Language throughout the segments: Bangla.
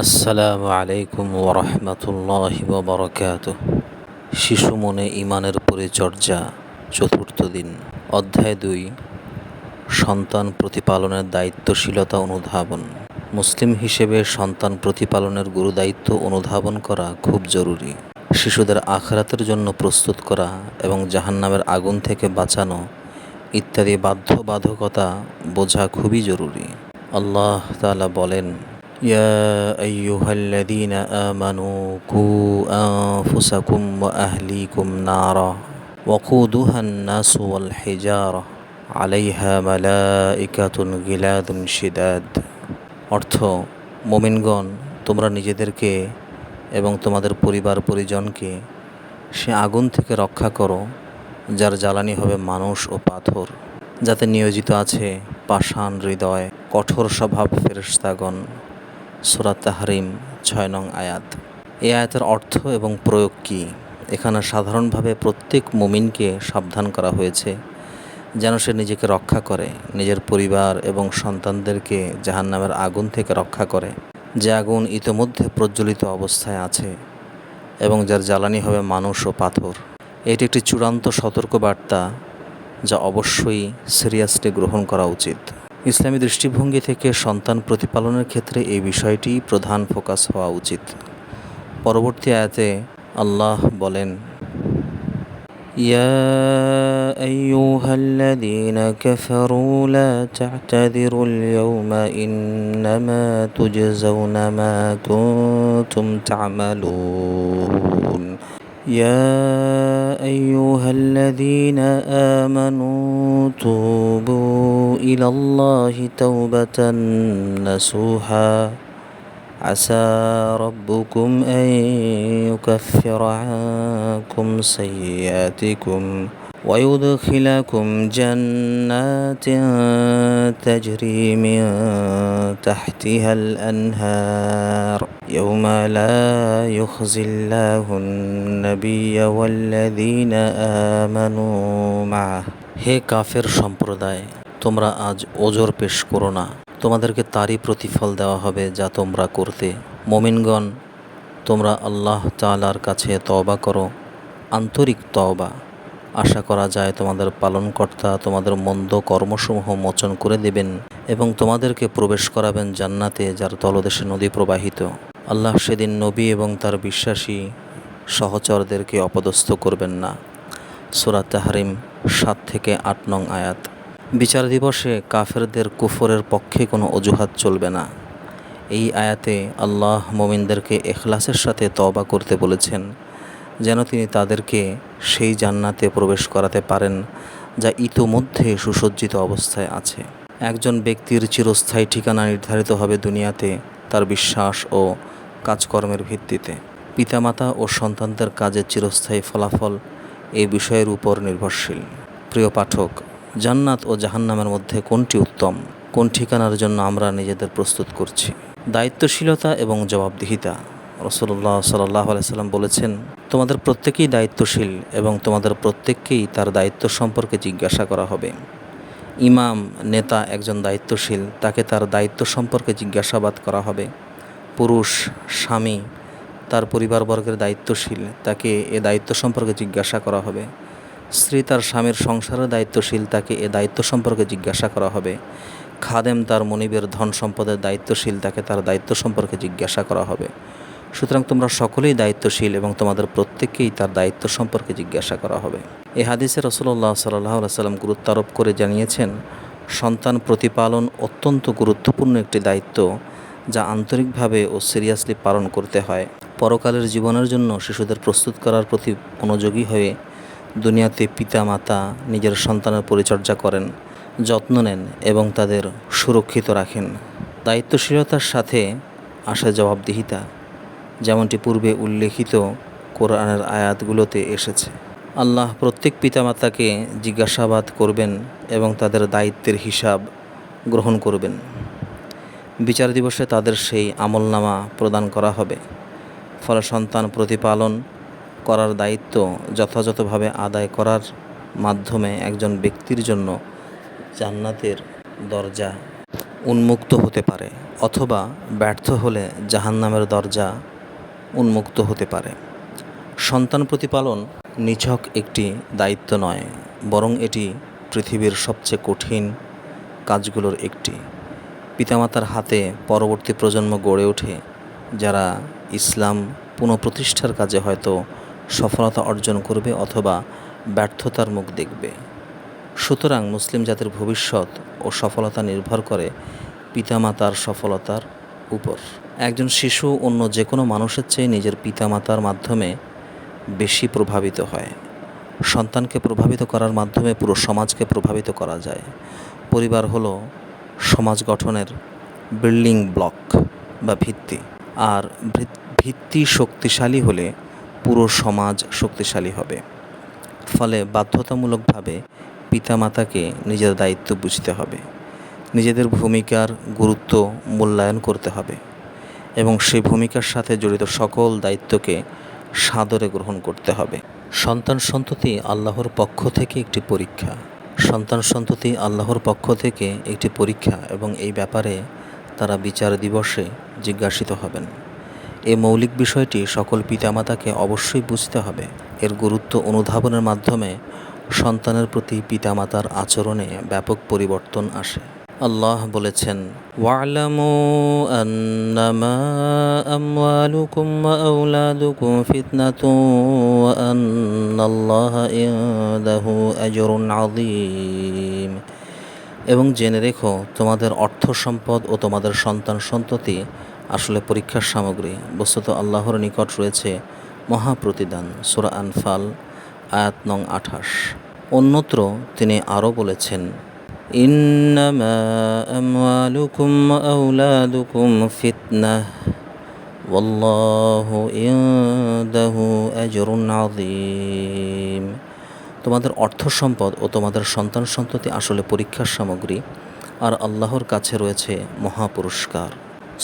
আসসালামু আলাইকুম ওরহমতুল্লাহ বরকাত শিশু মনে ইমানের পরিচর্যা, চতুর্থ দিন। অধ্যায় দুই, সন্তান প্রতিপালনের দায়িত্বশীলতা অনুধাবন। মুসলিম হিসেবে সন্তান প্রতিপালনের গুরুদায়িত্ব অনুধাবন করা খুব জরুরি। শিশুদের আখরাতের জন্য প্রস্তুত করা এবং জাহান্নামের আগুন থেকে বাঁচানো ইত্যাদি বাধ্যবাধকতা বোঝা খুবই জরুরি। আল্লাহ তাআলা বলেন يا أيها الذين آمنوا قوا أنفسكم وأهليكم نارا وقودها الناس والحجارة عليها ملائكة غلاظ شداد অর্থ মোমিনগণ তোমরা নিজেদেরকে এবং তোমাদের পরিবার পরিজনকে সে আগুন থেকে রক্ষা করো যার জ্বালানি হবে মানুষ ও পাথর যাতে নিয়োজিত আছে পাষাণ হৃদয় কঠোর স্বভাব ফেরেশতাগণ সুরাত তাহরিম, ছয় নং আয়াত। এই আয়াতের অর্থ এবং প্রয়োগ কী? এখানে সাধারণভাবে প্রত্যেক মুমিনকে সাবধান করা হয়েছে, যেন সে নিজেকে রক্ষা করে, নিজের পরিবার এবং সন্তানদেরকে জাহান্নামের আগুন থেকে রক্ষা করে, যে আগুন ইতোমধ্যে প্রজ্বলিত অবস্থায় আছে এবং যার জ্বালানি হবে মানুষ ও পাথর। এটি একটি চূড়ান্ত সতর্কবার্তা, যা অবশ্যই সিরিয়াসলি গ্রহণ করা উচিত। ইসলামী দৃষ্টিভঙ্গি থেকে সন্তান প্রতিপালনের ক্ষেত্রে এই বিষয়টি প্রধান ফোকাস হওয়া উচিত পরবর্তী আয়াতে আল্লাহ বলেন يا أيها الذين كفروا لا تعتذروا اليوم إنما تجزون ما كنتم تعملون يا أيها الذين آمنوا توبوا إلى الله توبة نصوحا عسى ربكم أن يكفر عنكم سيئاتكم. ويدخلكم جنات تجري من تحتها الأنهار يوم لا يخزي الله النبي والذين آمنوا معه হে কাফের সম্প্রদায় তোমরা আজ ওজর পেশ করো না তোমাদেরকে তারই প্রতিফল দেওয়া হবে যা তোমরা করতে মমিনগণ তোমরা আল্লাহ তাআলার কাছে তওবা করো আন্তরিক তওবা আশা করা যায় তোমাদের পালনকর্তা তোমাদের মন্দ কর্মসমূহ মোচন করে দেবেন এবং তোমাদেরকে প্রবেশ করাবেন জান্নাতে যার তলদেশে নদী প্রবাহিত। আল্লাহ সেদিন নবী এবং তার বিশ্বাসী সহচরদেরকে অপদস্থ করবেন না। সুরা তাহারিম সাত থেকে আট নং আয়াত। বিচার দিবসে কাফেরদের কুফরের পক্ষে কোনো অজুহাত চলবে না। এই আয়াতে আল্লাহ মোমিনদেরকে এখলাসের সাথে তওবা করতে বলেছেন, যেন তিনি তাদেরকে সেই জান্নাতে প্রবেশ করাতে পারেন যা ইতোমধ্যে সুসজ্জিত অবস্থায় আছে। একজন ব্যক্তির চিরস্থায়ী ঠিকানা নির্ধারিত হবে দুনিয়াতে তার বিশ্বাস ও কাজকর্মের ভিত্তিতে। পিতামাতা ও সন্তানদের কাজের চিরস্থায়ী ফলাফল এই বিষয়ের উপর নির্ভরশীল। প্রিয় পাঠক, জান্নাত ও জাহান্নামের মধ্যে কোনটি উত্তম? কোন ঠিকানার জন্য আমরা নিজেদের প্রস্তুত করছি? দায়িত্বশীলতা এবং জবাবদিহিতা। রসুল্লাহ সাল্লাহ আলাইসাল্লাম বলেছেন, তোমাদের প্রত্যেকেই দায়িত্বশীল এবং তোমাদের প্রত্যেককেই তার দায়িত্ব সম্পর্কে জিজ্ঞাসা করা হবে। ইমাম, নেতা একজন দায়িত্বশীল, তাকে তার দায়িত্ব সম্পর্কে জিজ্ঞাসাবাদ করা হবে। পুরুষ, স্বামী, তার পরিবারবর্গের দায়িত্বশীল, তাকে এ দায়িত্ব সম্পর্কে জিজ্ঞাসা করা হবে। স্ত্রী তার স্বামীর সংসারের দায়িত্বশীল, তাকে এ দায়িত্ব সম্পর্কে জিজ্ঞাসা করা হবে। খাদেম তার মনিবের ধন সম্পদের দায়িত্বশীল, তাকে তার দায়িত্ব সম্পর্কে জিজ্ঞাসা করা হবে। সুতরাং তোমরা সকলেই দায়িত্বশীল এবং তোমাদের প্রত্যেককেই তার দায়িত্ব সম্পর্কে জিজ্ঞাসা করা হবে। এ হাদিসে রসুল্লাহ সাল্লাহ সাল্লাম গুরুত্ব আরোপ করে জানিয়েছেন, সন্তান প্রতিপালন অত্যন্ত গুরুত্বপূর্ণ একটি দায়িত্ব যা আন্তরিকভাবে ও সিরিয়াসলি পালন করতে হয়। পরকালের জীবনের জন্য শিশুদের প্রস্তুত করার প্রতি মনোযোগী হয়ে দুনিয়াতে পিতা মাতা নিজের সন্তানের পরিচর্যা করেন, যত্ন নেন এবং তাদের সুরক্ষিত রাখেন। দায়িত্বশীলতার সাথে আসে জবাবদিহিতা। যেমনটি পূর্বে উল্লেখিত কোরআনের আয়াতগুলোতে এসেছে। আল্লাহ প্রত্যেক পিতামাতাকে জিজ্ঞাসাবাদ করবেন এবং তাদের দায়িত্বের হিসাব গ্রহণ করবেন। বিচার দিবসে তাদের সেই আমলনামা প্রদান করা হবে। ফলে সন্তান প্রতিপালন করার দায়িত্ব যথাযথভাবে আদায় করার মাধ্যমে একজন ব্যক্তির জন্য জান্নাতের দরজা উন্মুক্ত হতে পারে অথবা ব্যর্থ হলে জাহান্নামের দরজা উন্মুক্ত হতে পারে। সন্তান প্রতিপালন নিছক একটি দায়িত্ব নয়, বরং এটি পৃথিবীর সবচেয়ে কঠিন কাজগুলোর একটি। পিতামাতার হাতে পরবর্তী প্রজন্ম গড়ে ওঠে, যারা ইসলাম পুনঃপ্রতিষ্ঠার কাজে হয়তো সফলতা অর্জন করবে অথবা ব্যর্থতার মুখ দেখবে। সুতরাং মুসলিম জাতির ভবিষ্যৎ ও সফলতা নির্ভর করে পিতামাতার সফলতার উপর। একজন শিশু অন্য যে কোনো মানুষের চেয়ে নিজের পিতামাতার মাধ্যমে বেশি প্রভাবিত হয়। সন্তানকে প্রভাবিত করার মাধ্যমে পুরো সমাজকে প্রভাবিত করা যায়। পরিবার হলো সমাজ গঠনের বিল্ডিং ব্লক বা ভিত্তি। আর ভিত্তি শক্তিশালী হলে পুরো সমাজ শক্তিশালী হবে। ফলে বাধ্যতামূলকভাবে পিতামাতাকে নিজের দায়িত্ব বুঝতে হবে। নিজেদের ভূমিকার গুরুত্ব মূল্যায়ন করতে হবে এবং সেই ভূমিকার সাথে জড়িত সকল দায়িত্বকে সাদরে গ্রহণ করতে হবে। সন্তান সন্ততি আল্লাহর পক্ষ থেকে একটি পরীক্ষা। সন্তান সন্ততি আল্লাহর পক্ষ থেকে একটি পরীক্ষা এবং এই ব্যাপারে তারা বিচার দিবসে জিজ্ঞাসিত হবেন। এই মৌলিক বিষয়টি সকল পিতামাতাকে অবশ্যই বুঝতে হবে। এর গুরুত্ব অনুধাবনের মাধ্যমে সন্তানের প্রতি পিতামাতার আচরণে ব্যাপক পরিবর্তন আসে। আল্লাহ বলেছেন এবং জেনে রেখো, তোমাদের অর্থ সম্পদ ও তোমাদের সন্তান সন্ততি আসলে পরীক্ষার সামগ্রী। বস্তুত আল্লাহর নিকট রয়েছে মহাপ্রতিদান, সুরা আনফাল, আয়াত নং আঠাশ। অন্যত্র তিনি আরও বলেছেন আমওয়ালুকুম ওয়া আওলাদুকুম ফিতনাহ ওয়াল্লাহু ইনদাহু আজরুন আযীম তোমাদের অর্থ সম্পদ ও তোমাদের সন্তান সন্ততি আসলে পরীক্ষার সামগ্রী, আর আল্লাহর কাছে রয়েছে মহাপুরস্কার।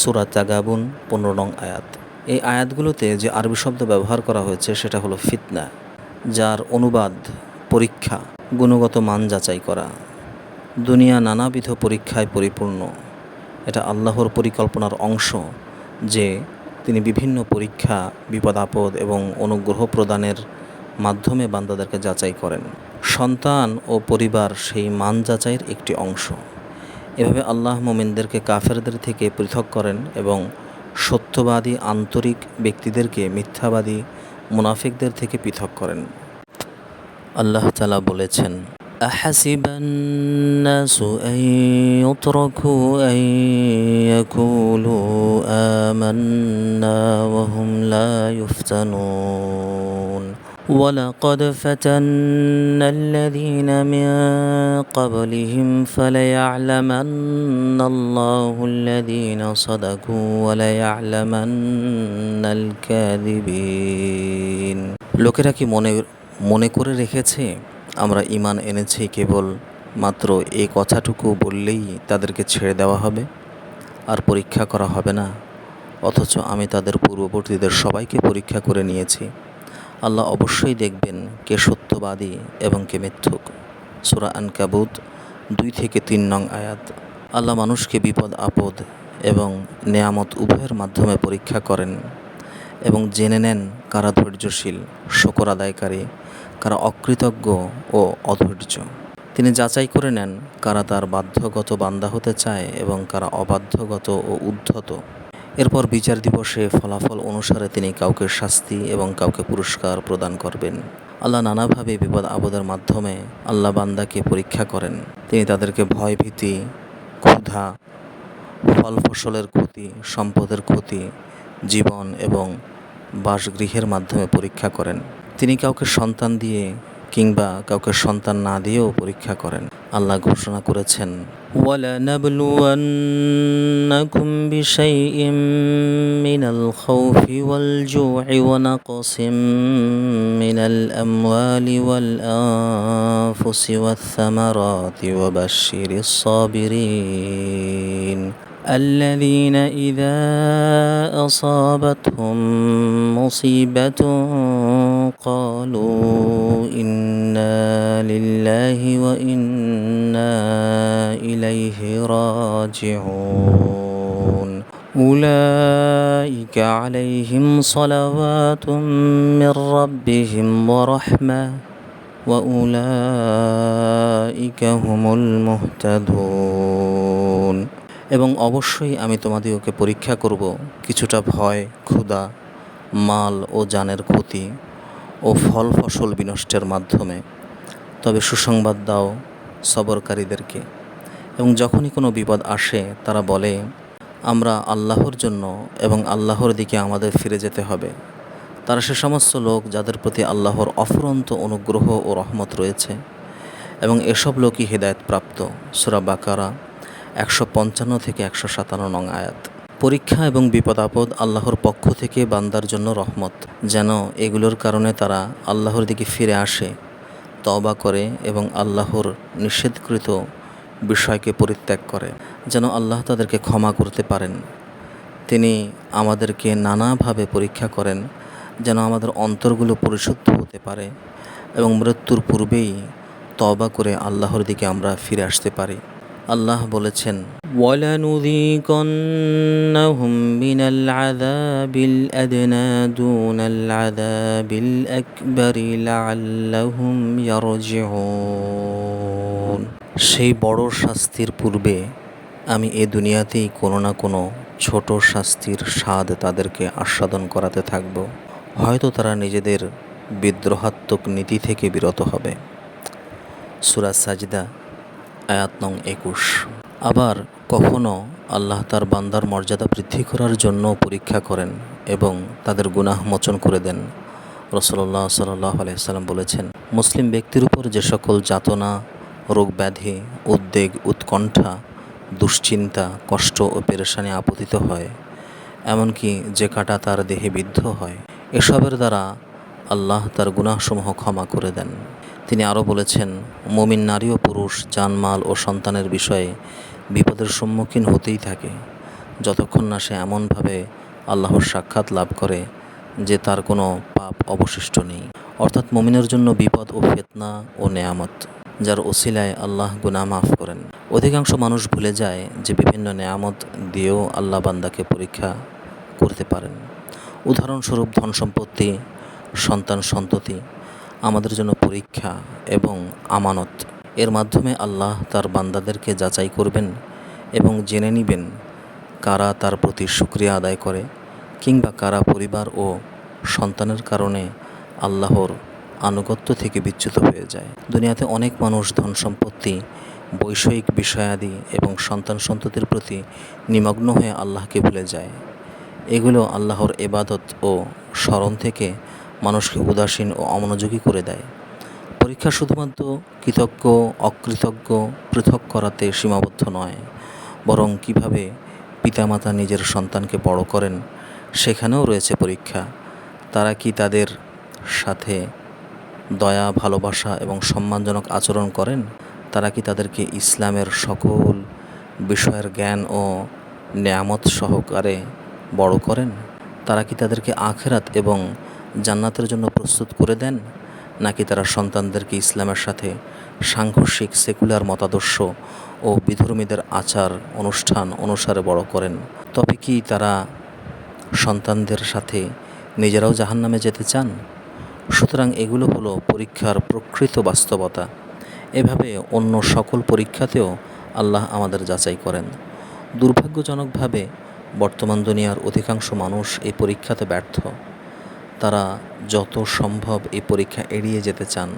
সুরা তাগাবুন, পনেরো নং আয়াত। এই আয়াতগুলোতে যে আরবি শব্দ ব্যবহার করা হয়েছে, সেটা হলো ফিতনা, যার অনুবাদ, পরীক্ষা, গুণগত মান যাচাই করা। দুনিয়া নানাবিধ পরীক্ষায় পরিপূর্ণ। এটা আল্লাহর পরিকল্পনার অংশ যে তিনি বিভিন্ন পরীক্ষা বিপদ আপদ এবং অনুগ্রহ প্রদানের মাধ্যমে বান্দাদেরকে যাচাই করেন। সন্তান ও পরিবার সেই মান যাচাইয়ের একটি অংশ। এভাবে আল্লাহ মোমিনদেরকে কাফেরদের থেকে পৃথক করেন এবং সত্যবাদী, আন্তরিক ব্যক্তিদেরকে মিথ্যাবাদী, মুনাফিকদের থেকে পৃথক করেন। আল্লাহ তালা বলেছেন أحسب الناس أن يتركوا أن يقولوا آمنا وهم لا يفتنون ولقد فتنا الذين من قبلهم فليعلمن الله الذين صدقوا وليعلمن الكاذبين লোকেরা কি মনে মনে করে রেখেছে আমরা ইমান এনেছি কেবল মাত্র এই কথাটুকু বললেই তাদেরকে ছেড়ে দেওয়া হবে আর পরীক্ষা করা হবে না। অথচ আমি তাদের পূর্ববর্তীদের সবাইকে পরীক্ষা করে নিয়েছি। আল্লাহ অবশ্যই দেখবেন কে সত্যবাদী এবং কে মিথ্যুক। সুরা আনকাবুত দুই থেকে তিন নং আয়াত। আল্লাহ মানুষকে বিপদ, আপদ এবং নেয়ামত উভয়ের মাধ্যমে পরীক্ষা করেন এবং জেনে নেন কারা ধৈর্যশীল, শকর আদায়কারী, কারা অকৃতজ্ঞ ও অধৈর্য? তিনি যাচাই করে নেন কারা তার বাধ্যগত বান্দা হতে চায় এবং কারা অবাধ্যগত ও উদ্ধত। এরপর বিচার দিবসে ফলাফল অনুসারে তিনি কাউকে শাস্তি এবং কাউকে পুরস্কার প্রদান করবেন। আল্লাহ নানাভাবে বিপদ আপদের মাধ্যমে আল্লাহ বান্দাকে পরীক্ষা করেন। তিনি তাদেরকে ভয় ভীতি ক্ষুধা ফল ফসলের ক্ষতি, সম্পদের ক্ষতি, জীবন এবং বাসগৃহের মাধ্যমে পরীক্ষা করেন তিনি কাউকে সন্তান দিয়ে কিংবা কাউকে সন্তান না দিয়েও পরীক্ষা করেন আল্লাহ ঘোষণা করেছেন ولنبلونكم بشيء من الخوف والجوع ونقص من الأموال والأنفس والثمرات وبشر الصابرين الذين إذا أصابتهم مصيبة قالوا إنا لله وإنا إليه راجعون. أولئك عليهم صلوات من ربهم ورحمة وأولئك هم المهتدون. এবং অবশ্যই আমি তোমাদিগকে পরীক্ষা করব। কিছুটা ভয়, ক্ষুধা, মাল ও জানের ক্ষতি ও ফল ফসল বিনষ্টের মাধ্যমে। তবে সুসংবাদ দাও সবরকারীদেরকে। এবং যখনই কোনো বিপদ আসে, তারা বলে, আমরা আল্লাহর জন্য এবং আল্লাহর দিকে আমাদের ফিরে যেতে হবে। তারা সে সমস্ত লোক যাদের প্রতি আল্লাহর অফুরন্ত অনুগ্রহ ও রহমত রয়েছে, এবং এসব লোকই হেদায়তপ্রাপ্ত সুরা বাকারা একশো পঞ্চান্ন থেকে একশো সাতান্ন নং আয়াত। পরীক্ষা এবং বিপদ আপদ আল্লাহর পক্ষ থেকে বান্দার জন্য রহমত। যেন এগুলোর কারণে তারা আল্লাহর দিকে ফিরে আসে তবা করে এবং আল্লাহর নিষেধকৃত বিষয়কে পরিত্যাগ করে। যেন আল্লাহ তাদেরকে ক্ষমা করতে পারেন। তিনি আমাদেরকে নানাভাবে পরীক্ষা করেন, যেন আমাদের অন্তরগুলো পরিশুদ্ধ হতে পারে এবং মৃত্যুর পূর্বেই তবা করে আল্লাহর দিকে আমরা ফিরে আসতে পারি। আল্লাহ বলেছেন وَلَنُذِيقَنَّهُم مِّنَ الْعَذَابِ الْأَدْنَىٰ دُونَ الْعَذَابِ الْأَكْبَرِ لَعَلَّهُمْ يَرْجِعُونَ সেই বড় শাস্তির পূর্বে আমি এ দুনিয়াতেই কোনো না কোনো ছোট শাস্তির স্বাদ তাদেরকে আস্বাদন করাতে থাকব হয়তো তারা নিজেদের বিদ্রোহাত্মক নীতি থেকে বিরত হবে সুরা সাজদা আয়াত নং একুশ। আবার কখনো আল্লাহ তার বান্দার মর্যাদা বৃদ্ধি করার জন্য পরীক্ষা করেন এবং তাদের গুনাহ মোচন করে দেন। রসল্লাহ সাল্লাহ আলাইসাল্লাম বলেছেন, মুসলিম ব্যক্তির উপর যে সকল যাতনা রোগ ব্যাধি উদ্বেগ, উৎকণ্ঠা, দুশ্চিন্তা, কষ্ট ও পেরেশানি আপতিত হয়, এমনকি যে কাটা তার দেহে বিদ্ধ হয়, এসবের দ্বারা আল্লাহ তার গুনাহসমূহ ক্ষমা করে দেন। তিনি আরও বলেছেন, মমিন নারী ও পুরুষ জানমাল ও সন্তানের বিষয়ে বিপদের সম্মুখীন হতেই থাকে। যতক্ষণ না সে এমনভাবে আল্লাহর সাক্ষাৎ লাভ করে যে তার কোনো পাপ অবশিষ্ট নেই। অর্থাৎ মমিনের জন্য বিপদ ও ফেতনা ও নেয়ামত, যার ওসিলায় আল্লাহ গুনা মাফ করেন। অধিকাংশ মানুষ ভুলে যায় যে বিভিন্ন নেয়ামত দিয়েও আল্লাহ বান্দাকে পরীক্ষা করতে পারেন। উদাহরণস্বরূপ ধন সম্পত্তি সন্তান সন্ততি আমাদের জন্য পরীক্ষা এবং আমানত। এর মাধ্যমে আল্লাহ তার বান্দাদেরকে যাচাই করবেন এবং জেনে নেবেন কারা তার প্রতি সুক্রিয়া আদায় করে কিংবা কারা পরিবার ও সন্তানের কারণে আল্লাহর আনুগত্য থেকে বিচ্যুত হয়ে যায়। দুনিয়াতে অনেক মানুষ ধন সম্পত্তি, বৈষয়িক বিষয়াদি এবং সন্তান সন্ততির প্রতি নিমগ্ন হয়ে আল্লাহকে ভুলে যায়। এগুলো আল্লাহর এবাদত ও স্মরণ থেকে মানুষকে উদাসীন ও অমনোযোগী করে দেয়। পরীক্ষা শুধুমাত্র কৃতজ্ঞ, অকৃতজ্ঞ, পৃথক করাতে সীমাবদ্ধ নয়, বরং কীভাবে পিতামাতা নিজের সন্তানকে বড় করেন সেখানেও রয়েছে পরীক্ষা। তারা কি তাদের সাথে দয়া, ভালোবাসা এবং সম্মানজনক আচরণ করেন? তারা কি তাদেরকে ইসলামের সকল বিষয়ের জ্ঞান ও নেয়ামত সহকারে বড় করেন? তারা কি তাদেরকে আখেরাত এবং জান্নাতের জন্য প্রস্তুত করে দেন, নাকি তারা সন্তানদেরকে ইসলামের সাথে সাংঘর্ষিক সেকুলার মতাদর্শ ও বিধর্মীদের আচার অনুষ্ঠান অনুসারে বড় করেন? তবে কি তারা সন্তানদের সাথে নিজেরাও জাহান্নামে যেতে চান? সুতরাং এগুলো হলো পরীক্ষার প্রকৃত বাস্তবতা। এভাবে অন্য সকল পরীক্ষাতেও আল্লাহ আমাদের যাচাই করেন। দুর্ভাগ্যজনকভাবে বর্তমান দুনিয়ার অধিকাংশ মানুষ এই পরীক্ষাতে ব্যর্থ। তারা যত সম্ভব এই পরীক্ষা এড়িয়ে যেতে চান।